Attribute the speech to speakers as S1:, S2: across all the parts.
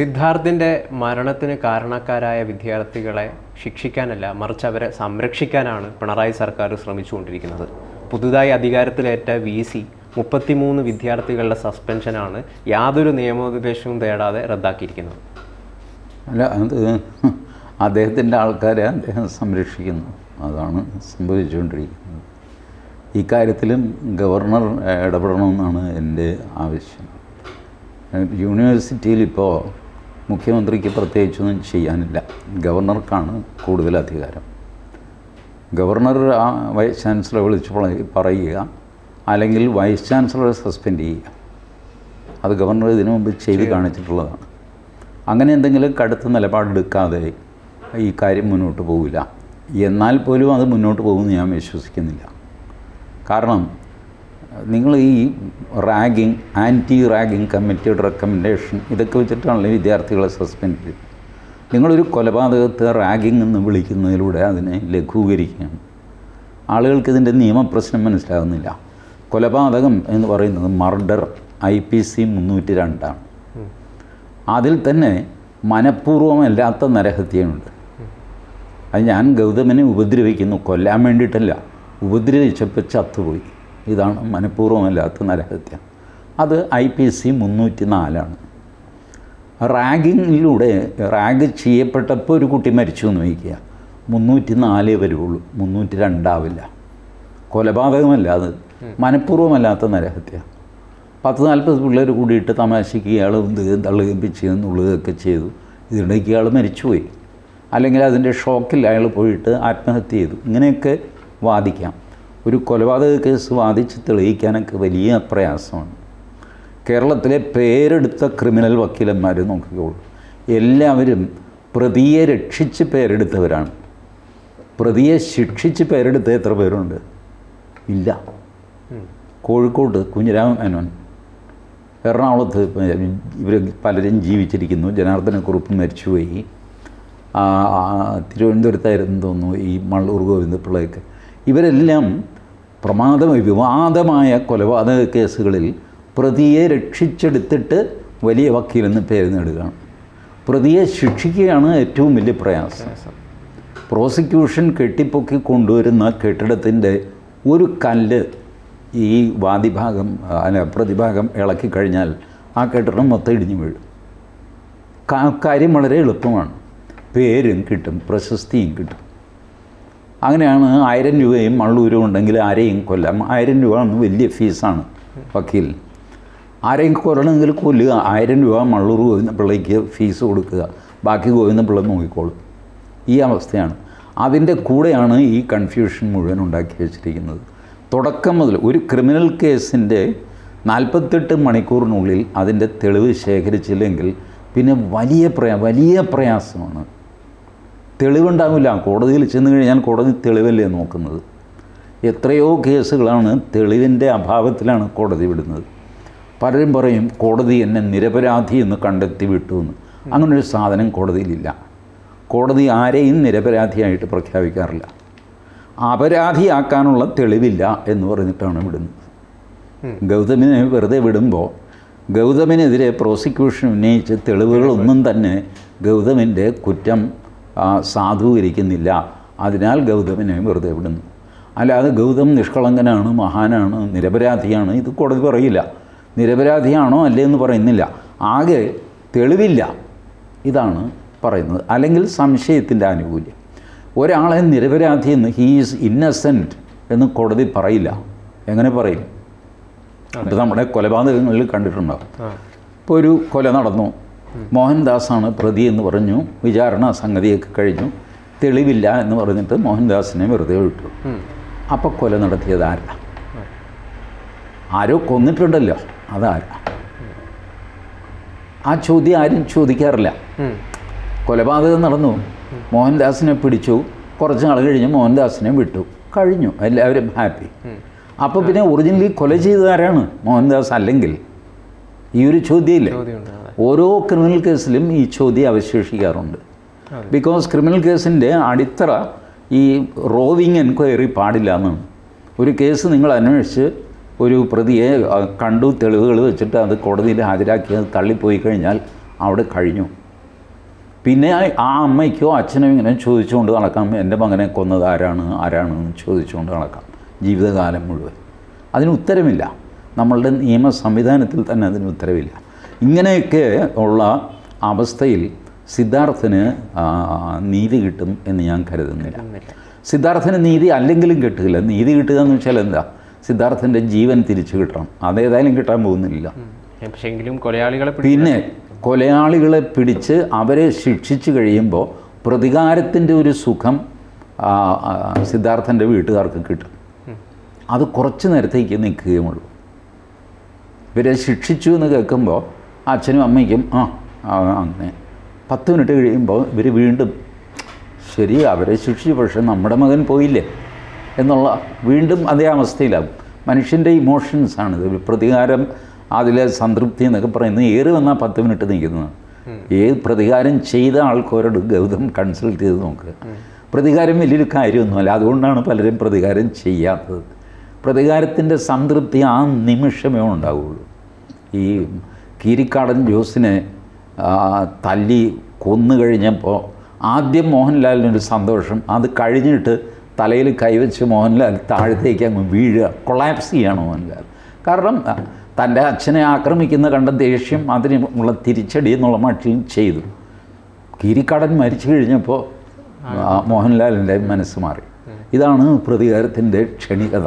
S1: സിദ്ധാർത്ഥിന്റെ മരണത്തിന് കാരണക്കാരായ വിദ്യാർത്ഥികളെ ശിക്ഷിക്കാനല്ല മറിച്ച് അവരെ സംരക്ഷിക്കാനാണ് പിണറായി സർക്കാർ ശ്രമിച്ചുകൊണ്ടിരിക്കുന്നത്. പുതുതായി അധികാരത്തിലേറ്റ വി സി മുപ്പത്തിമൂന്ന് വിദ്യാർത്ഥികളുടെ സസ്പെൻഷനാണ് യാതൊരു നിയമോപദേശവും തേടാതെ റദ്ദാക്കിയിരിക്കുന്നത്.
S2: അല്ല അത് അദ്ദേഹത്തിന്റെ ആൾക്കാരെ അദ്ദേഹം സംരക്ഷിക്കുന്നു. അതാണ് സംഭവിച്ചുകൊണ്ടിരിക്കുന്നത്. ഇക്കാര്യത്തിലും ഗവർണർ ഇടപെടണമെന്നാണ് എന്റെ ആവശ്യം. യൂണിവേഴ്സിറ്റിയിൽ ഇപ്പോൾ മുഖ്യമന്ത്രിക്ക് പ്രത്യേകിച്ചൊന്നും ചെയ്യാനില്ല. ഗവർണർക്കാണ് കൂടുതൽ അധികാരം. ഗവർണർ ആ വൈസ് ചാൻസലറെ വിളിച്ച് പറ- പറയുക അല്ലെങ്കിൽ വൈസ് ചാൻസലറെ സസ്പെൻഡ് ചെയ്യുക. അത് ഗവർണർ ഇതിനു മുമ്പ് ചെയ്ത് കാണിച്ചിട്ടുള്ളതാണ്. അങ്ങനെ എന്തെങ്കിലും കടുത്ത നിലപാടെടുക്കാതെ ഈ കാര്യം മുന്നോട്ട് പോകില്ല എന്നാൽ പോലും അത് മുന്നോട്ട് പോകുമെന്ന് ഞാൻ വിശ്വസിക്കുന്നില്ല. കാരണം നിങ്ങൾ ഈ റാഗിങ് ആന്റി റാഗിങ് കമ്മിറ്റിയുടെ റെക്കമെൻഡേഷൻ ഇതൊക്കെ വെച്ചിട്ടാണല്ലോ വിദ്യാർത്ഥികളെ സസ്പെൻഡ് ചെയ്തത്. നിങ്ങളൊരു കൊലപാതകത്തെ റാഗിങ് എന്ന് വിളിക്കുന്നതിലൂടെ അതിനെ ലഘൂകരിക്കുകയാണ്. ആളുകൾക്ക് ഇതിന്റെ നിയമപ്രശ്നം മനസ്സിലാകുന്നില്ല. കൊലപാതകം എന്ന് പറയുന്നത് മർഡർ ഐ പി സി മുന്നൂറ്റി രണ്ടാണ് അതിൽ തന്നെ മനഃപൂർവമല്ലാത്ത നരഹത്യയുണ്ട് അത് ഞാൻ ഗൗതമനെ ഉപദ്രവിക്കുന്നു കൊല്ലാൻ വേണ്ടിയിട്ടല്ല. ഉപദ്രവിച്ചപ്പോൾ ചത്തുപോയി. ഇതാണ് മനഃപൂർവമല്ലാത്ത നരഹത്യ അത് ഐ പി സി മുന്നൂറ്റി നാലാണ് റാഗിങ്ങിലൂടെ റാഗ് ചെയ്യപ്പെട്ടപ്പോൾ ഒരു കുട്ടി മരിച്ചു എന്ന് വയ്ക്കുക. മുന്നൂറ്റി നാലേ വരുള്ളൂ മുന്നൂറ്റി രണ്ടാവില്ല കൊലപാതകമല്ല അത്. മനഃപൂർവമല്ലാത്ത നരഹത്യ പത്ത് നാൽപ്പത് പിള്ളേർ കൂടിയിട്ട് തമാശയ്ക്ക് ഇയാൾ പിച്ച് നുള്ളുകയൊക്കെ ചെയ്തു. ഇതിനിടയ്ക്ക് ഇയാൾ മരിച്ചുപോയി. അല്ലെങ്കിൽ അതിന്റെ ഷോക്കിൽ അയാൾ പോയിട്ട് ആത്മഹത്യ ചെയ്തു. ഇങ്ങനെയൊക്കെ വാദിക്കാം. ഒരു കൊലപാതക കേസ് വാദിച്ച് തെളിയിക്കാനൊക്കെ വലിയ പ്രയാസമാണ്. കേരളത്തിലെ പേരെടുത്ത ക്രിമിനൽ വക്കീലന്മാർ നോക്കിക്കോളൂ. എല്ലാവരും പ്രതിയെ രക്ഷിച്ച് പേരെടുത്തവരാണ്. പ്രതിയെ ശിക്ഷിച്ച് പേരെടുത്ത എത്ര പേരുണ്ട്? ഇല്ല. കോഴിക്കോട് കുഞ്ഞിരാമൻ മേനോൻ. എറണാകുളത്ത് ഇവർ പലരും ജീവിച്ചിരിക്കുന്നു. ജനാർദ്ദനക്കുറുപ്പ് മരിച്ചുപോയി. തിരുവനന്തപുരത്തായിരുന്നു തോന്നുന്നു ഈ മള്ളൂർ ഗോവിന്ദപിള്ളയൊക്കെ. ഇവരെല്ലാം പ്രമാദ വിവാദമായ കൊലപാതക കേസുകളിൽ പ്രതിയെ രക്ഷിച്ചെടുത്തിട്ട് വലിയ വക്കീലെന്ന് പേര് നേടുകയാണ്. പ്രതിയെ ശിക്ഷിക്കുകയാണ് ഏറ്റവും വലിയ പ്രയാസം. പ്രോസിക്യൂഷൻ കെട്ടിപ്പൊക്കി കൊണ്ടുവരുന്ന കെട്ടിടത്തിന്റെ ഒരു കല്ല് ഈ വാദിഭാഗം അല്ല പ്രതിഭാഗം ഇളക്കി കഴിഞ്ഞാൽ ആ കെട്ടിടം മൊത്തം ഇടിഞ്ഞു വീഴും. കാര്യം വളരെ എളുപ്പമാണ്. പേരും കിട്ടും പ്രശസ്തിയും കിട്ടും. അങ്ങനെയാണ് ആയിരം രൂപയും മള്ളൂരും ഉണ്ടെങ്കിൽ ആരെയും കൊല്ലാം. ആയിരം രൂപ എന്ന് വലിയ ഫീസാണ് വക്കീൽ. ആരെയും കൊല്ലണമെങ്കിൽ കൊല്ലുക. ആയിരം രൂപ മള്ളൂർ ഗോവിന്ദപിള്ളയ്ക്ക് ഫീസ് കൊടുക്കുക. ബാക്കി ഗോവിന്ദപിള്ള നോക്കിക്കോളും. ഈ അവസ്ഥയാണ്. അതിന്റെ കൂടെയാണ് ഈ കൺഫ്യൂഷൻ മുഴുവൻ ഉണ്ടാക്കി വെച്ചിരിക്കുന്നത്. തുടക്കം മുതൽ ഒരു ക്രിമിനൽ കേസിന്റെ നാൽപ്പത്തെട്ട് മണിക്കൂറിനുള്ളിൽ അതിന്റെ തെളിവ് ശേഖരിച്ചില്ലെങ്കിൽ പിന്നെ വലിയ പ്രയാ വലിയ പ്രയാസമാണ്. തെളിവുണ്ടാവില്ല. കോടതിയിൽ ചെന്ന് കഴിഞ്ഞാൽ കോടതി തെളിവല്ലേ നോക്കുന്നത്. എത്രയോ കേസുകളാണ് തെളിവിന്റെ അഭാവത്തിലാണ് കോടതി വിടുന്നത്. പലരും പറയും കോടതി എന്നെ നിരപരാധി എന്ന് കണ്ടെത്തി വിട്ടു എന്ന്. അങ്ങനൊരു സാധനം കോടതിയിലില്ല. കോടതി ആരെയും നിരപരാധിയായിട്ട് പ്രഖ്യാപിക്കാറില്ല. അപരാധിയാക്കാനുള്ള തെളിവില്ല എന്ന് പറഞ്ഞിട്ടാണ് വിടുന്നത്. ഗൗതമിനെ വെറുതെ വിടുമ്പോൾ ഗൗതമിനെതിരെ പ്രോസിക്യൂഷൻ ഉന്നയിച്ച തെളിവുകളൊന്നും തന്നെ ഗൗതമിന്റെ കുറ്റം സാധൂകരിക്കുന്നില്ല. അതിനാൽ ഗൗതമിനെ വെറുതെ വിടുന്നു. അല്ലാതെ ഗൗതം നിഷ്കളങ്കനാണ് മഹാനാണ് നിരപരാധിയാണ് ഇത് കോടതി പറയില്ല. നിരപരാധിയാണോ അല്ലേ എന്ന് പറയുന്നില്ല. ആകെ തെളിവില്ല. ഇതാണ് പറയുന്നത്. അല്ലെങ്കിൽ സംശയത്തിന്റെ ആനുകൂല്യം. ഒരാളെ നിരപരാധി എന്ന് ഹീസ് ഇന്നസെന്റ് എന്ന് കോടതി പറയില്ല. എങ്ങനെ പറയും? ഇപ്പോൾ നമ്മുടെ കൊലപാതകങ്ങളിൽ കണ്ടിട്ടുണ്ടാവും. ഇപ്പോൾ ഒരു കൊല നടന്നു. മോഹൻദാസാണ് പ്രതി എന്ന് പറഞ്ഞു. വിചാരണ സംഗതിയൊക്കെ കഴിഞ്ഞു. തെളിവില്ല എന്ന് പറഞ്ഞിട്ട് മോഹൻദാസിനെ വെറുതെ വിട്ടു. അപ്പോൾ കൊല നടത്തിയത് ആരാ? ആരോ കൊന്നിട്ടുണ്ടല്ലോ. അതാരാ? ആ ചോദ്യം ആരും ചോദിക്കാറില്ല. കൊലപാതകം നടന്നു. മോഹൻദാസിനെ പിടിച്ചു. കുറച്ച് നാൾ കഴിഞ്ഞ് മോഹൻദാസിനെ വിട്ടു. കഴിഞ്ഞു. എല്ലാവരും ഹാപ്പി. അപ്പോൾ പിന്നെ ഒറിജിനലി കൊല ചെയ്തതാരാണ് മോഹൻദാസ് അല്ലെങ്കിൽ ഈ ഒരു ചോദ്യമില്ലേ ഓരോ ക്രിമിനൽ കേസിലും ഈ ചോദ്യം അവശേഷിക്കാറുണ്ട്. ബിക്കോസ് ക്രിമിനൽ കേസിന്റെ അടിത്തറ ഈ റോവിങ് എൻക്വയറി പാടില്ല എന്നാണ് ഒരു കേസ് നിങ്ങൾ അന്വേഷിച്ച് ഒരു പ്രതിയെ കണ്ടു തെളിവുകൾ വെച്ചിട്ട് അത് കോടതിയിൽ ഹാജരാക്കി അത് തള്ളിപ്പോയി കഴിഞ്ഞാൽ അവിടെ കഴിഞ്ഞു. പിന്നെ ആ- ആ അമ്മയ്ക്കോ അച്ഛനോ ഇങ്ങനെ ചോദിച്ചുകൊണ്ട് നടക്കാം എന്റെ മകനെ കൊന്നത് ആരാണ്? ആരാണ്? എന്ന് ചോദിച്ചുകൊണ്ട് നടക്കാം ജീവിതകാലം മുഴുവൻ. അതിന് ഉത്തരമില്ല. നമ്മളുടെ നിയമ സംവിധാനത്തിൽ തന്നെ അതിന് ഉത്തരവില്ല. ഇങ്ങനെയൊക്കെ ഉള്ള അവസ്ഥയിൽ സിദ്ധാർത്ഥന് നീതി കിട്ടും എന്ന് ഞാൻ കരുതുന്നില്ല. സിദ്ധാർത്ഥന് നീതി അല്ലെങ്കിലും കിട്ടില്ല. നീതി കിട്ടുക എന്ന് വെച്ചാൽ എന്താ? സിദ്ധാർത്ഥന്റെ ജീവൻ തിരിച്ചു കിട്ടണം. അതേതായാലും കിട്ടാൻ പോകുന്നില്ല.
S1: പക്ഷേങ്കിലും കൊലയാളികളെ
S2: പിന്നെ കൊലയാളികളെ പിടിച്ച് അവരെ ശിക്ഷിച്ചു കഴിയുമ്പോൾ പ്രതികാരത്തിന്റെ ഒരു സുഖം സിദ്ധാർത്ഥന്റെ വീട്ടുകാർക്ക് കിട്ടും. അത് കുറച്ച് നേരത്തേക്ക് നിൽക്കുകയുമുള്ളൂ ഇവരെ ശിക്ഷിച്ചു എന്ന് കേൾക്കുമ്പോൾ അച്ഛനും അമ്മയ്ക്കും ആ അങ്ങനെ പത്ത് മിനിറ്റ് കഴിയുമ്പോൾ ഇവർ വീണ്ടും ശരി അവരെ ശിക്ഷിച്ചു പക്ഷെ നമ്മുടെ മകൻ പോയില്ലേ? എന്നുള്ള വീണ്ടും അതേ അവസ്ഥയിലാകും. മനുഷ്യന്റെ ഇമോഷൻസാണിത് ഇത്. പ്രതികാരം അതിലെ സംതൃപ്തി എന്നൊക്കെ പറയുന്നത്. ഏറി വന്നാൽ പത്ത് മിനിറ്റ് നിൽക്കുന്നതാണ് ഏത് പ്രതികാരം ചെയ്ത ആൾക്കാരോട് ഗൗതം കൺസൾട്ട് ചെയ്ത് നോക്കുക പ്രതികാരം വലിയൊരു കാര്യമൊന്നുമല്ല. അതുകൊണ്ടാണ് പലരും പ്രതികാരം ചെയ്യാത്തത്. പ്രതികാരത്തിന്റെ സംതൃപ്തി ആ നിമിഷമേ ഉണ്ടാവുകയുള്ളൂ ഈ കീരിക്കാടൻ ജോസിനെ തല്ലി കൊന്നു കഴിഞ്ഞപ്പോൾ ആദ്യം മോഹൻലാലിനൊരു സന്തോഷം. അത് കഴിഞ്ഞിട്ട് തലയിൽ കൈവച്ച് മോഹൻലാൽ താഴത്തേക്ക് അങ്ങ് വീഴുക. കൊളാപ്സ് ചെയ്യാണ് മോഹൻലാൽ. കാരണം തന്റെ അച്ഛനെ ആക്രമിക്കുന്ന കണ്ട ദേഷ്യം അതിനുള്ള തിരിച്ചടി എന്നുള്ള മട്ടിൽ ചെയ്തു. കീരിക്കാടൻ മരിച്ചു കഴിഞ്ഞപ്പോൾ മോഹൻലാലിന്റെ മനസ്സ് മാറി. ഇതാണ് പ്രതികാരത്തിന്റെ ക്ഷണികത.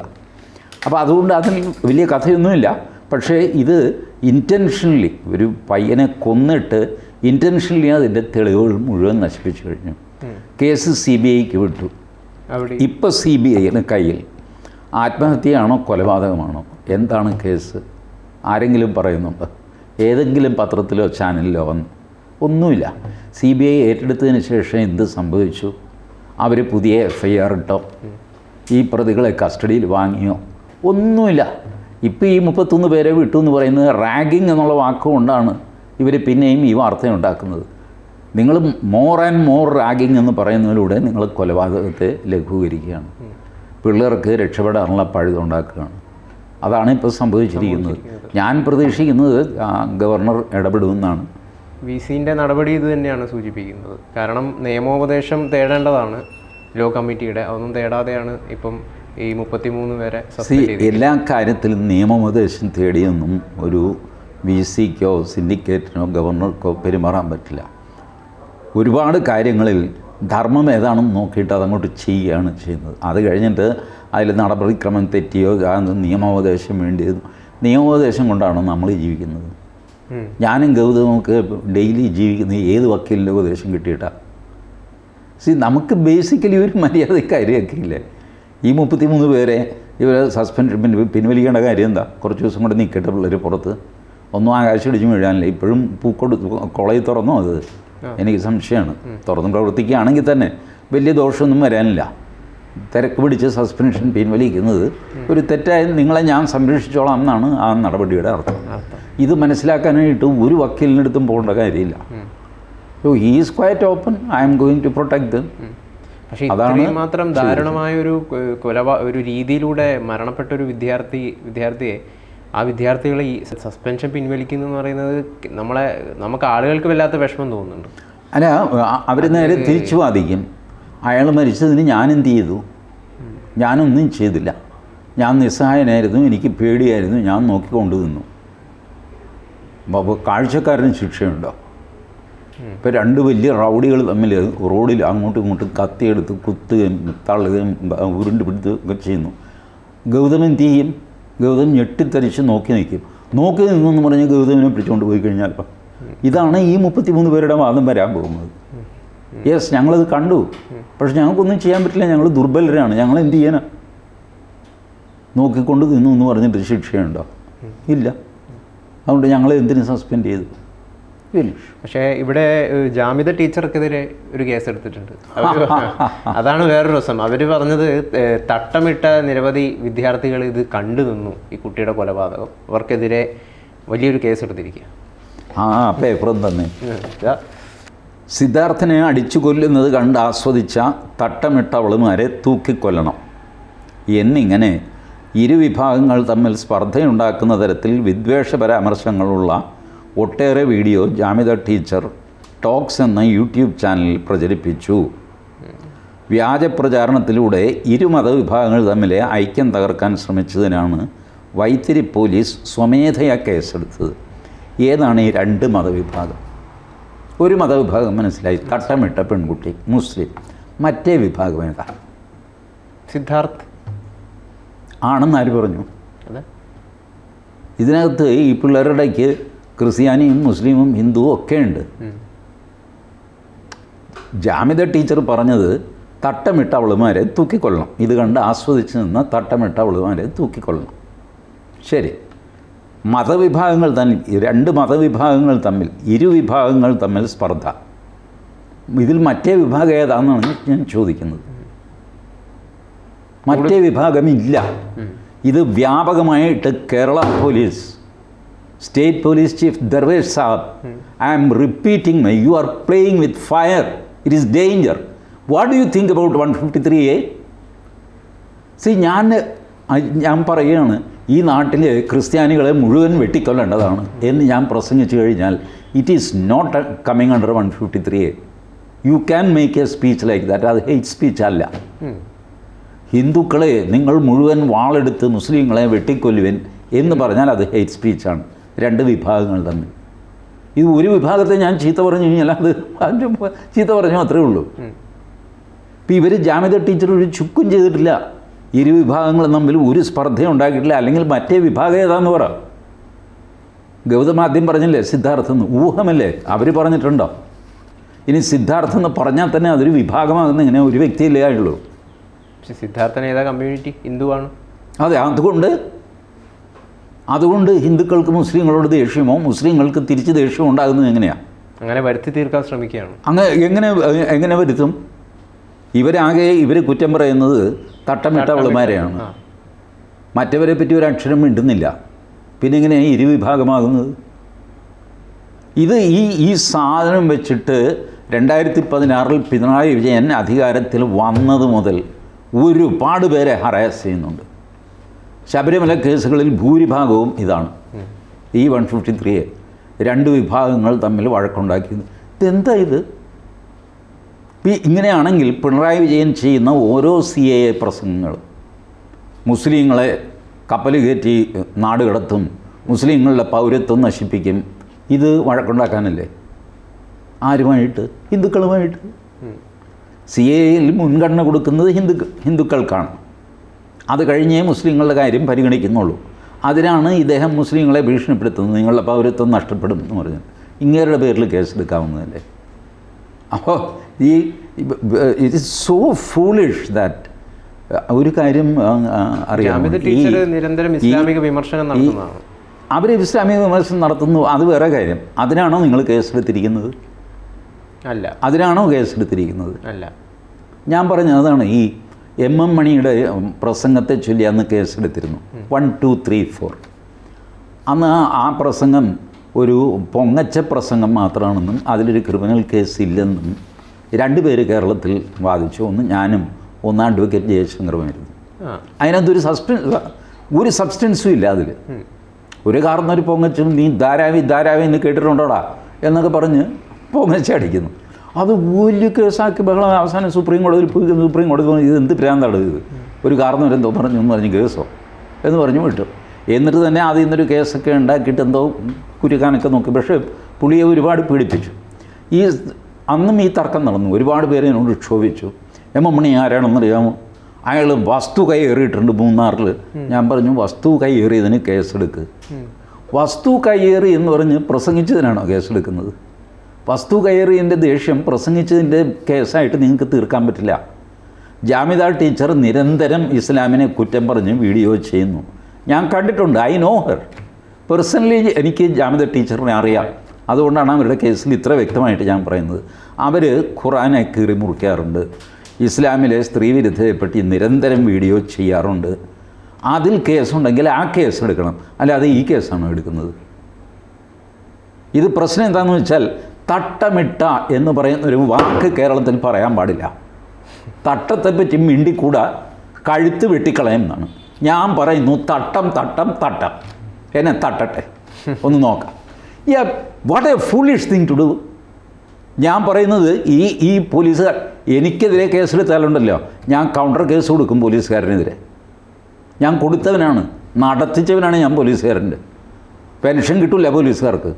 S2: അപ്പോൾ അതുകൊണ്ട് അതിൽ വലിയ കഥയൊന്നുമില്ല. പക്ഷേ ഇത് ഇന്റൻഷനലി ഒരു പയ്യനെ കൊന്നിട്ട് ഇന്റൻഷനലി അതിന്റെ തെളിവുകൾ മുഴുവൻ നശിപ്പിച്ചു കഴിഞ്ഞു. കേസ് സി ബി ഐക്ക് വിട്ടു. ഇപ്പോൾ സി ബി ഐന് കയ്യിൽ ആത്മഹത്യയാണോ കൊലപാതകമാണോ? എന്താണ് കേസ്? ആരെങ്കിലും പറയുന്നുണ്ട്? ഏതെങ്കിലും പത്രത്തിലോ ചാനലിലോ വന്ന്. ഒന്നുമില്ല. സി ബി ഐ ഏറ്റെടുത്തതിന് ശേഷം എന്ത് സംഭവിച്ചു? അവർ പുതിയ എഫ് ഐ ആർ ഇട്ടോ? ഈ പ്രതികളെ കസ്റ്റഡിയിൽ വാങ്ങിയോ? ഒന്നുമില്ല. ഇപ്പോൾ ഈ മുപ്പത്തൊന്ന് പേരെ വിട്ടു എന്ന് പറയുന്നത് റാഗിങ് എന്നുള്ള വാക്കുകൊണ്ടാണ് ഇവർ പിന്നെയും ഈ വാർത്ത ഉണ്ടാക്കുന്നത് നിങ്ങൾ മോർ ആൻഡ് മോർ റാഗിങ് എന്ന് പറയുന്നതിലൂടെ നിങ്ങൾ കൊലപാതകത്തെ ലഘൂകരിക്കുകയാണ്. പിള്ളേർക്ക് രക്ഷപ്പെടാനുള്ള പഴുതുണ്ടാക്കുകയാണ് അതാണ് ഇപ്പോൾ സംഭവിച്ചിരിക്കുന്നത്. ഞാൻ പ്രതീക്ഷിക്കുന്നത് ഗവർണർ ഇടപെടുമെന്നാണ്.
S1: വി സിന്റെ നടപടി ഇത് തന്നെയാണ് സൂചിപ്പിക്കുന്നത്. കാരണം നിയമോപദേശം തേടേണ്ടതാണ്. ലോ കമ്മിറ്റിയുടെ. അതൊന്നും തേടാതെയാണ് ഇപ്പം ഈ മുപ്പത്തിമൂന്ന് വരെ
S2: സി എല്ലാ കാര്യത്തിലും നിയമോപദേശം തേടിയൊന്നും ഒരു വി സിക്കോ സിൻഡിക്കേറ്റിനോ ഗവർണർക്കോ പെരുമാറാൻ പറ്റില്ല. ഒരുപാട് കാര്യങ്ങളിൽ ധർമ്മം ഏതാണെന്ന് നോക്കിയിട്ട് അതങ്ങോട്ട് ചെയ്യുകയാണ് ചെയ്യുന്നത്. അത് കഴിഞ്ഞിട്ട് അതിൽ നടപടിക്രമം തെറ്റിയോ നിയമോപദേശം വേണ്ടിയത് നിയമോപദേശം കൊണ്ടാണ് നമ്മൾ ജീവിക്കുന്നത്. ഞാനും ഗൗതമൊക്കെ ഡെയിലി ജീവിക്കുന്ന ഏത് വക്കീലിന്റെ ഉപദേശം കിട്ടിയിട്ടാണ് സി നമുക്ക് ബേസിക്കലി ഒരു മര്യാദ കാര്യമൊക്കെ ഇല്ലേ ഈ മുപ്പത്തിമൂന്ന് പേരെ ഇവരെ സസ്പെൻഡ് പിന്നെ പിൻവലിക്കേണ്ട കാര്യം എന്താ? കുറച്ച് ദിവസം കൂടെ നിൽക്കട്ടെ പിള്ളേർ പുറത്ത്. ഒന്നും ആകാശം ഇടിച്ച് വീഴാനില്ല. ഇപ്പോഴും പൂക്കോട് കോളേജ് തുറന്നോ അത്? എനിക്ക് സംശയമാണ്. തുറന്ന് പ്രവർത്തിക്കുകയാണെങ്കിൽ തന്നെ വലിയ ദോഷമൊന്നും വരാനില്ല. തിരക്ക് പിടിച്ച് സസ്പെൻഷൻ പിൻവലിക്കുന്നത് ഒരു തെറ്റായ നിങ്ങളെ ഞാൻ സംരക്ഷിച്ചോളാം എന്നാണ് ആ നടപടിയുടെ അർത്ഥം. ഇത് മനസ്സിലാക്കാനായിട്ട് ഒരു വക്കീലിനടുത്തും പോകേണ്ട കാര്യമില്ല. So he's quite open I'm going to protect them
S1: പക്ഷേ
S2: അതാണ്
S1: മാത്രം ദാരുണമായ ഒരു കൊലപാ ഒരു രീതിയിലൂടെ മരണപ്പെട്ട ഒരു വിദ്യാർത്ഥി വിദ്യാർത്ഥിയെ ആ വിദ്യാർത്ഥികളെ ഈ സസ്പെൻഷൻ പിൻവലിക്കുന്നു എന്ന് പറയുന്നത് നമ്മളെ നമുക്ക് ആളുകൾക്ക് വല്ലാത്ത വിഷമം തോന്നുന്നുണ്ട്.
S2: അല്ല അവർ നേരെ തിരിച്ചു വാദിക്കും. അയാൾ മരിച്ചതിന് ഞാൻ എന്ത് ചെയ്തു? ഞാനൊന്നും ചെയ്തില്ല. ഞാൻ നിസ്സഹായനായിരുന്നു എനിക്ക് പേടിയായിരുന്നു ഞാൻ നോക്കിക്കൊണ്ടു നിന്നു അപ്പോൾ കാഴ്ചക്കാരന് ശിക്ഷയുണ്ടോ? ഇപ്പോൾ രണ്ട് വലിയ റൗഡികൾ തമ്മിൽ റോഡിൽ അങ്ങോട്ടും ഇങ്ങോട്ടും കത്തിയെടുത്ത് കുത്തുകയും തള്ളുകയും ബ- ഉരുണ്ട് പിടുത്തുകയൊക്കെ ചെയ്യുന്നു. ഗൗതമൻ എന്ത് ചെയ്യും? ഗൗതം ഞെട്ടിത്തരിച്ച് നോക്കി നിൽക്കും. നോക്കി നിന്നെന്ന് പറഞ്ഞ് ഗൗതമിനെ പിടിച്ചുകൊണ്ട് പോയി കഴിഞ്ഞാൽ ഇതാണ് ഈ മുപ്പത്തിമൂന്ന് പേരുടെ വാദം വരാൻ പോകുന്നത്. യെസ് ഞങ്ങളത് കണ്ടു. പക്ഷെ ഞങ്ങൾക്കൊന്നും ചെയ്യാൻ പറ്റില്ല. ഞങ്ങൾ ദുർബലരാണ്. ഞങ്ങൾ എന്ത് ചെയ്യാനാ? നോക്കിക്കൊണ്ട് നിന്നു എന്ന് പറഞ്ഞിട്ട് ശിക്ഷയുണ്ടോ? ഇല്ല. അതുകൊണ്ട് ഞങ്ങൾ എന്തിനു സസ്പെൻഡ് ചെയ്തു?
S1: പക്ഷേ ഇവിടെ ജാമിത ടീച്ചർക്കെതിരെ ഒരു കേസ് എടുത്തിട്ടുണ്ട് അതാണ് വേറൊരു രസം അവർ പറഞ്ഞത് തട്ടമിട്ട നിരവധി വിദ്യാർത്ഥികൾ ഇത് കണ്ടു നിന്നു ഈ കുട്ടിയുടെ കൊലപാതകം. അവർക്കെതിരെ വലിയൊരു കേസ് എടുത്തിരിക്കുക
S2: ആ പേപ്പറും തന്നെ. സിദ്ധാർത്ഥനെ അടിച്ചു കൊല്ലുന്നത് കണ്ട് ആസ്വദിച്ച തട്ടമിട്ടവളുമാരെ തൂക്കിക്കൊല്ലണം. എന്നിങ്ങനെ ഇരുവിഭാഗങ്ങൾ തമ്മിൽ സ്പർദ്ധയുണ്ടാക്കുന്ന തരത്തിൽ വിദ്വേഷ പരാമർശങ്ങളുള്ള ഒട്ടേറെ വീഡിയോ ജാമിത ടീച്ചർ ടോക്സ് എന്ന യൂട്യൂബ് ചാനലിൽ പ്രചരിപ്പിച്ചു. വ്യാജ പ്രചാരണത്തിലൂടെ ഇരു മതവിഭാഗങ്ങൾ തമ്മിലെ ഐക്യം തകർക്കാൻ ശ്രമിച്ചതിനാണ് വൈത്തിരി പോലീസ് സ്വമേധയാ കേസെടുത്തത്. ഏതാണ് ഈ രണ്ട് മതവിഭാഗം? ഒരു മതവിഭാഗം മനസ്സിലായി. തട്ടമിട്ട പെൺകുട്ടി മുസ്ലിം. മറ്റേ വിഭാഗം ഏതാ?
S1: സിദ്ധാർത്ഥ്.
S2: ആണെന്ന് ആര് പറഞ്ഞു ഇതിനകത്ത് ഈ പിള്ളേരുടെ ഇടയ്ക്ക് ക്രിസ്ത്യാനിയും മുസ്ലിമും ഹിന്ദുവും ഒക്കെ ഉണ്ട്. ജാമിത ടീച്ചർ പറഞ്ഞത് തട്ടമിട്ട അവളുമാരെ തൂക്കിക്കൊള്ളണം. ഇത് കണ്ട് ആസ്വദിച്ച് നിന്ന തട്ടമിട്ട അവളുമാരെ തൂക്കിക്കൊള്ളണം. ശരി. മതവിഭാഗങ്ങൾ തമ്മിൽ രണ്ട് മതവിഭാഗങ്ങൾ തമ്മിൽ ഇരു വിഭാഗങ്ങൾ തമ്മിൽ സ്പർദ്ധ. ഇതിൽ മറ്റേ വിഭാഗം ഏതാണെന്നാണ് ഞാൻ ചോദിക്കുന്നത്. മറ്റേ വിഭാഗമില്ല. ഇത് വ്യാപകമായിട്ട് Kerala police state police chief Darvesh Sahib I'm repeating my you are playing with fire it is danger what do you think about one fifty three A C ഞാൻ ഞാൻ പറയുകയാണ് ഈ നാട്ടിൽ ക്രിസ്ത്യാനികളെ മുഴുവൻ വെട്ടിക്കൊല്ലേണ്ടതാണ് എന്ന് ഞാൻ പ്രസംഗിച്ചു കഴിഞ്ഞാൽ it is not coming under one fifty three A you can make a speech like that അത് ഹെയ്റ്റ് സ്പീച്ച് അല്ല. ഹിന്ദുക്കളെ നിങ്ങൾ മുഴുവൻ വാളെടുത്ത് മുസ്ലിങ്ങളെ വെട്ടിക്കൊല്ലുവൻ എന്ന് പറഞ്ഞാൽ അത് ഹെയ്റ്റ് സ്പീച്ചാണ് രണ്ട് വിഭാഗങ്ങൾ തമ്മിൽ. ഇത് ഒരു വിഭാഗത്തെ ഞാൻ ചീത്ത പറഞ്ഞു കഴിഞ്ഞാൽ അത് ചീത്ത പറഞ്ഞു അത്രേ ഉള്ളൂ. ഇപ്പം ഇവർ ജാമ്യത ടീച്ചർ ഒരു ചുക്കും ചെയ്തിട്ടില്ല. ഇരു വിഭാഗങ്ങളും തമ്മിൽ ഒരു സ്പർദ്ധ ഉണ്ടാക്കിയിട്ടില്ല. അല്ലെങ്കിൽ മറ്റേ വിഭാഗം ഏതാന്ന് പറ. ഗൗതമ ആദ്യം പറഞ്ഞില്ലേ സിദ്ധാർത്ഥം എന്ന്? ഊഹമല്ലേ? അവർ പറഞ്ഞിട്ടുണ്ടോ? ഇനി സിദ്ധാർത്ഥം എന്ന് പറഞ്ഞാൽ തന്നെ അതൊരു വിഭാഗമാകുന്ന ഇങ്ങനെ ഒരു വ്യക്തിയില്ലേ ആയുള്ളൂ.
S1: പക്ഷെ സിദ്ധാർത്ഥൻ ഏതാ കമ്മ്യൂണിറ്റി ഹിന്ദുവാണ്.
S2: അതെ അതുകൊണ്ട് അതുകൊണ്ട് ഹിന്ദുക്കൾക്ക് മുസ്ലിങ്ങളോട് ദേഷ്യമോ മുസ്ലിങ്ങൾക്ക് തിരിച്ച് ദേഷ്യമോ ഉണ്ടാകുന്നത് എങ്ങനെയാണ്
S1: അങ്ങനെ വരുത്തി തീർക്കാൻ ശ്രമിക്കുകയാണ്.
S2: അങ്ങനെ എങ്ങനെ എങ്ങനെ വരുത്തും? ഇവരാകെ ഇവർ കുറ്റം പറയുന്നത് തട്ടമിട്ടവളുമാരെയാണ്
S1: ആ.
S2: മറ്റവരെ പറ്റി ഒരു അക്ഷരം മിണ്ടുന്നില്ല. പിന്നെ ഇങ്ങനെ ഇരുവിഭാഗമാകുന്നത്? ഇത് ഈ ഈ സാധനം വെച്ചിട്ട് രണ്ടായിരത്തി പതിനാറിൽ പിണറായി വിജയൻ അധികാരത്തിൽ വന്നത് മുതൽ ഒരുപാട് പേരെ ഹറാസ് ചെയ്യുന്നുണ്ട്. ശബരിമല കേസുകളിൽ ഭൂരിഭാഗവും ഇതാണ്. ഈ വൺ ഫിഫ്റ്റി ത്രീ രണ്ട് വിഭാഗങ്ങൾ തമ്മിൽ വഴക്കുണ്ടാക്കിയത്. ഇതെന്താ ഇത്? ഇങ്ങനെയാണെങ്കിൽ പിണറായി വിജയൻ ചെയ്യുന്ന ഓരോ സി എ എ പ്രസംഗങ്ങൾ മുസ്ലിങ്ങളെ കപ്പൽ കയറ്റി നാട് കടത്തും മുസ്ലിങ്ങളുടെ പൗരത്വം നശിപ്പിക്കും ഇത് വഴക്കുണ്ടാക്കാനല്ലേ? ആരുമായിട്ട്? ഹിന്ദുക്കളുമായിട്ട്. സി എയിൽ മുൻഗണന കൊടുക്കുന്നത് ഹിന്ദു ഹിന്ദുക്കൾക്കാണ്. അത് കഴിഞ്ഞേ മുസ്ലിങ്ങളുടെ കാര്യം പരിഗണിക്കുന്നുള്ളൂ. അതിനാണ് ഇദ്ദേഹം മുസ്ലിങ്ങളെ ഭീഷണിപ്പെടുത്തുന്നത്. നിങ്ങളുടെ പൗരത്വം നഷ്ടപ്പെടും എന്ന് പറഞ്ഞു ഇങ്ങേരുടെ പേരിൽ കേസെടുക്കാവുന്നതല്ലേ? അപ്പോൾ ഈ it is so foolish that ഒരു കാര്യം
S1: ടീച്ചർ നിരന്തരം ഇസ്ലാമിക വിമർശനം നടത്തുന്നതാണ്.
S2: അവർ ഇസ്ലാമിക വിമർശനം നടത്തുന്നു. അത് വേറെ കാര്യം. അതിനാണോ നിങ്ങൾ കേസെടുത്തിരിക്കുന്നത്?
S1: അല്ല.
S2: അതിനാണോ കേസെടുത്തിരിക്കുന്നത്?
S1: അല്ല.
S2: ഞാൻ പറഞ്ഞ അതാണ്. ഈ എം എം മണിയുടെ പ്രസംഗത്തെ ചൊല്ലി അന്ന് കേസെടുത്തിരുന്നു. വൺ ടു ത്രീ ഫോർ അന്ന് ആ- പ്രസംഗം ഒരു പൊങ്ങച്ച പ്രസംഗം മാത്രമാണെന്നും അതിലൊരു ക്രിമിനൽ കേസ് ഇല്ലെന്നും രണ്ടുപേര് കേരളത്തിൽ വാദിച്ചു. ഒന്ന് ഞാനും ഒന്ന് അഡ്വക്കേറ്റ് ജയശങ്കറുമായിരുന്നു. അതിനകത്തൊരു സസ്പെൻസ് ഒരു സബ്സ്റ്റൻസും ഇല്ല അതിൽ. ഒരു കാരണവർ പൊങ്ങച്ചും നീ ധാരാവി ധാരാവി എന്ന് കേട്ടിട്ടുണ്ടോടാ? എന്നൊക്കെ പറഞ്ഞ് പൊങ്ങച്ചടിക്കുന്നു. അത് വലിയ കേസാക്കി ബഹളം. അവസാനം സുപ്രീം കോടതിയിൽ പോയി സുപ്രീം കോടതി പറഞ്ഞു ഇത് എന്ത് പ്രാന്താണ് ഇത്? ഒരു കാരണം എന്തോ പറഞ്ഞു എന്ന് പറഞ്ഞ് കേസോ? എന്ന് പറഞ്ഞു വിട്ടു. എന്നിട്ട് തന്നെ അതിൽ നിന്നൊരു കേസൊക്കെ ഉണ്ടാക്കിയിട്ട് എന്തോ കുരുക്കാനൊക്കെ നോക്കി. പക്ഷേ പുളിയെ ഒരുപാട് പീഡിപ്പിച്ചു. ഈ അന്നും ഈ തർക്കം നടന്നു. ഒരുപാട് പേരെ എന്നോട് ക്ഷോഭിച്ചു. എം എം മണി ആരാണെന്നറിയാമോ? അയാൾ വസ്തു കൈയേറിയിട്ടുണ്ട് മൂന്നാറിൽ ഞാൻ പറഞ്ഞു വസ്തു കൈയേറിയതിന് കേസെടുക്ക്. വസ്തു കൈയേറി എന്ന് പറഞ്ഞ് പ്രസംഗിച്ചതിനാണോ കേസെടുക്കുന്നത്? വസ്തു കയറിയതിന്റെ ദേഷ്യം പ്രസംഗിച്ചതിന്റെ കേസായിട്ട് നിങ്ങൾക്ക് തീർക്കാൻ പറ്റില്ല. ജാമിദ ടീച്ചർ നിരന്തരം ഇസ്ലാമിനെ കുറ്റം പറഞ്ഞ് വീഡിയോ ചെയ്യുന്നു. ഞാൻ കണ്ടിട്ടുണ്ട്. I know her. പേഴ്സണലി എനിക്ക് ജാമിദ ടീച്ചറിനെ അറിയാം. അതുകൊണ്ടാണ് അവരുടെ കേസിൽ ഇത്ര വ്യക്തമായിട്ട് ഞാൻ പറയുന്നത്. അവർ ഖുറാനെ കീറി മുറിക്കാറുണ്ട്. ഇസ്ലാമിലെ സ്ത്രീവിരുദ്ധതയെപ്പറ്റി നിരന്തരം വീഡിയോ ചെയ്യാറുണ്ട്. അതിൽ കേസുണ്ടെങ്കിൽ ആ കേസ് എടുക്കണം. അല്ലാതെ ഈ കേസാണോ എടുക്കുന്നത്? ഇത് പ്രശ്നം എന്താണെന്ന് വെച്ചാൽ തട്ടമിട്ട എന്ന് പറയുന്ന ഒരു വാക്ക് കേരളത്തിൽ പറയാൻ പാടില്ല. തട്ടത്തെപ്പറ്റി മിണ്ടിക്കൂടാ കഴുത്ത് വെട്ടിക്കളയുന്നതാണ് ഞാൻ പറയുന്നു തട്ടം തട്ടം തട്ടം. എന്നെ തട്ടട്ടെ. ഒന്ന് നോക്കാം. Yeah what a foolish thing to do ഞാൻ പറയുന്നത് ഈ ഈ പോലീസുകാർ എനിക്കെതിരെ കേസെടുത്താലുണ്ടല്ലോ ഞാൻ കൗണ്ടർ കേസ് കൊടുക്കും പോലീസുകാരനെതിരെ. ഞാൻ കൊടുത്തവനാണ് നടത്തിച്ചവനാണ് ഞാൻ പോലീസുകാരന്റെ. പെൻഷൻ കിട്ടില്ല പോലീസുകാർക്ക്.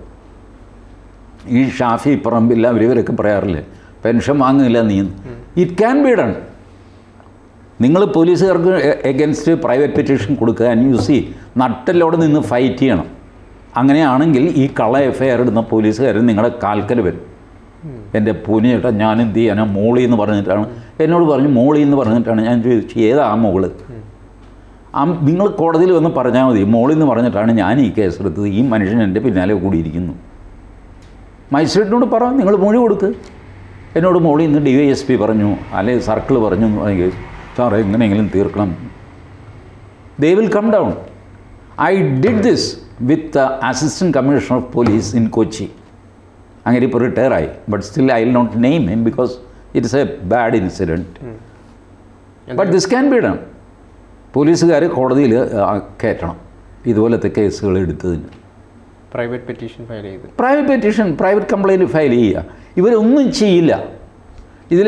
S2: ഈ ഷാഫി പറമ്പില്ല ഇവരൊക്കെ പറയാറില്ലേ? പെൻഷൻ വാങ്ങില്ല നീ. ഇറ്റ് ക്യാൻ ബി ഡൺ നിങ്ങൾ പോലീസുകാർക്ക് എഗൻസ്റ്റ് പ്രൈവറ്റ് പെറ്റീഷൻ കൊടുക്കുക ആൻഡ് യു സി നട്ടലോടെ നിന്ന് ഫൈറ്റ് ചെയ്യണം. അങ്ങനെയാണെങ്കിൽ ഈ കള എഫ് ഐ ആർ ഇടുന്ന പോലീസുകാർ നിങ്ങളുടെ കാൽക്കൽ വരും. എന്റെ പൂനിയേട്ട ഞാൻ എന്ത് ചെയ്യാനാ? മോളി എന്ന് പറഞ്ഞിട്ടാണ്. എന്നോട് പറഞ്ഞു മോളി എന്ന് പറഞ്ഞിട്ടാണ്. ഞാൻ ചോദിച്ചു ഏതാ മോൾ? ആ നിങ്ങൾ കോടതിയിൽ വന്ന് പറഞ്ഞാൽ മതി. മോളി എന്ന് പറഞ്ഞിട്ടാണ് ഞാൻ ഈ കേസെടുത്തത്. ഈ മനുഷ്യൻ എന്റെ പിന്നാലെ കൂടിയിരിക്കുന്നു. മജിസ്ട്രേറ്റിനോട് പറ നിങ്ങൾ മൊഴി കൊടുക്ക്. എന്നോട് മൊഴി ഇന്ന് ഡി വൈ എസ് പി പറഞ്ഞു അല്ലെങ്കിൽ സർക്കിൾ പറഞ്ഞു എന്ന് പറഞ്ഞെങ്കിൽ സാറേ എങ്ങനെയെങ്കിലും തീർക്കണം. They will come down I did this with assistant commissioner of police in Kochi അങ്ങനെ ഇപ്പോൾ റിട്ടയറായി but still I will not name him because it's a bad incident but this can be done പോലീസുകാർ കോടതിയിൽ കയറ്റണം. ഇതുപോലത്തെ കേസുകൾ എടുത്തതിന്.
S1: Private petition file ചെയ്ത്.
S2: Private petition private complaint file ചെയ്യുക. ഇവരൊന്നും ചെയ്യില്ല. ഇതിൽ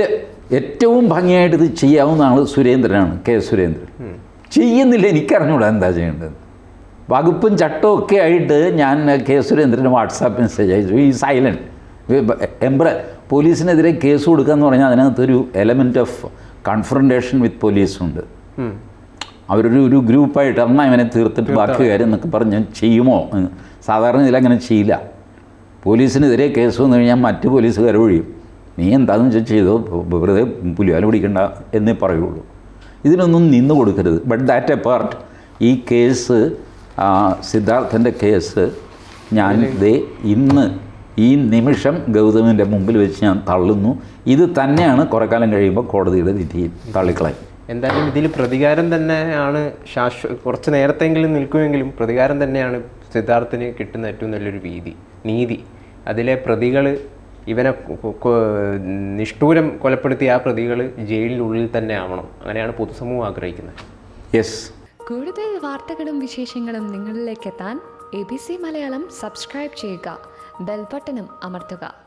S2: ഏറ്റവും ഭംഗിയായിട്ട് ഇത് ചെയ്യാവുന്ന ആൾ സുരേന്ദ്രനാണ് കെ സുരേന്ദ്രൻ. ചെയ്യുന്നില്ല എനിക്കറിഞ്ഞൂടാ എന്താ ചെയ്യേണ്ടത്. വകുപ്പും ചട്ടവും ഒക്കെ ആയിട്ട് ഞാൻ കെ സുരേന്ദ്രന് വാട്സാപ്പ് മെസ്സേജ് അയച്ചു. ഈ സൈലന്റ് എംബ്ര പോലീസിനെതിരെ കേസ് കൊടുക്കുക എന്ന് പറഞ്ഞാൽ അതിനകത്തൊരു എലമെന്റ് ഓഫ് കൺഫ്രണ്ടേഷൻ വിത്ത് പോലീസുണ്ട്. അവരൊരു ഒരു ഗ്രൂപ്പായിട്ട് അന്നാ ഇവനെ തീർത്തിട്ട് ബാക്കി കാര്യം എന്നൊക്കെ പറഞ്ഞ് ചെയ്യുമോ എന്ന്. സാധാരണ ഇതിലങ്ങനെ ചെയ്യില്ല. പോലീസിനെതിരെ കേസ് വന്നു കഴിഞ്ഞാൽ മറ്റ് പോലീസുകാർ ഒഴിയും. നീ എന്താണെന്ന് വെച്ചാൽ ചെയ്തോ? വെറുതെ പുലിവാല പിടിക്കണ്ട എന്നേ പറയുള്ളൂ. ഇതിനൊന്നും നിന്ന് കൊടുക്കരുത്. ബട്ട് ദാറ്റ് എ പാർട്ട് ഈ കേസ് സിദ്ധാർത്ഥന്റെ കേസ് ഞാൻ ദേ ഇന്ന് ഈ നിമിഷം ഗൗതമിന്റെ മുമ്പിൽ വെച്ച് ഞാൻ തള്ളുന്നു. ഇത് തന്നെയാണ് കുറേ കാലം കഴിയുമ്പോൾ കോടതിയുടെ വിധി തള്ളിക്കളയും.
S1: എന്തായാലും ഇതിൽ പ്രതികാരം തന്നെയാണ് ശാശ്വ കുറച്ച് നേരത്തെങ്കിലും നിൽക്കുമെങ്കിലും പ്രതികാരം തന്നെയാണ് സിദ്ധാർത്ഥിന് കിട്ടുന്ന ഏറ്റവും നല്ലൊരു വീതി നീതി. അതിലെ പ്രതികൾ ഇവനെ നിഷ്ഠൂരം കൊലപ്പെടുത്തിയ ആ പ്രതികൾ ജയിലിനുള്ളിൽ തന്നെ ആവണം. അങ്ങനെയാണ് പൊതുസമൂഹം ആഗ്രഹിക്കുന്നത്.
S2: യെസ്
S3: കൂടുതൽ വാർത്തകളും വിശേഷങ്ങളും നിങ്ങളിലേക്ക് എത്താൻ A B C Malayalam subscribe ചെയ്യുക. ബെൽബട്ടനും അമർത്തുക.